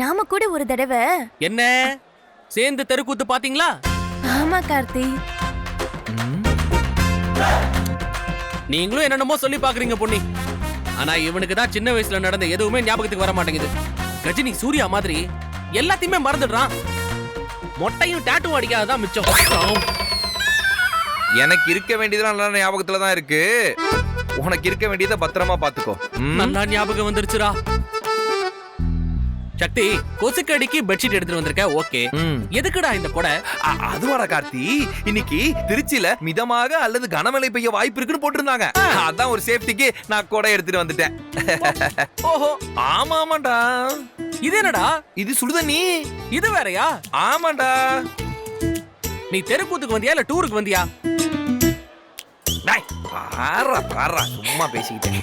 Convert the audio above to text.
நாம கூட ஒரு தடவை. என்ன? சேர்ந்து தெருக்கூத்து பாத்தீங்களா ஆமா கார்த்தி. நீங்களும் என்னென்னமோ சொல்லி பாக்குறீங்க பொன்னி. ஆனா இவனுக்கு தான் சின்ன வயசுல நடந்த எதுவுமே ஞாபகத்துக்கு வர மாட்டேங்குது. கஜினி சூர்யா மாதிரி எல்லாத்தையுமே மறந்துடுறான். மொட்டையும் டாட்டும் அடிக்காததான் மிச்சம். எனக்கு இருக்க வேண்டியதெல்லாம் நல்ல ஞாபகத்துல தான் இருக்கு. உனக்கு இருக்க வேண்டியதை பத்திரமா பாத்துக்கோ? நல்லா ஞாபகம் வந்துருச்சுடா. சக்தி கொசுக்கடிக்கு பெட்ஷீட் எடுத்துட்டு வந்திருக்க ஓகே. எதுக்குடா இந்த கொடை? அதுவாடா கார்த்தி. இன்னைக்கு திருச்சியில மிதமாக அல்லது கனமழை பெய்ய வாய்ப்பு இருக்குன்னு போட்டிருந்தாங்க. அதான் ஒரு சேஃப்டிக்கு நான் கூட எடுத்துட்டு வந்துட்டேன். ஓஹோ. ஆமா ஆமாண்டா. இது என்னடா? இது சுடுதண்ணி. இது வேறயா? ஆமாண்டா. நீ தெருக்கூத்துக்கு வந்தியா இல்ல டூருக்கு வந்தியா? பாரா பாரா. சும்மா பேசிக்கிட்டேன்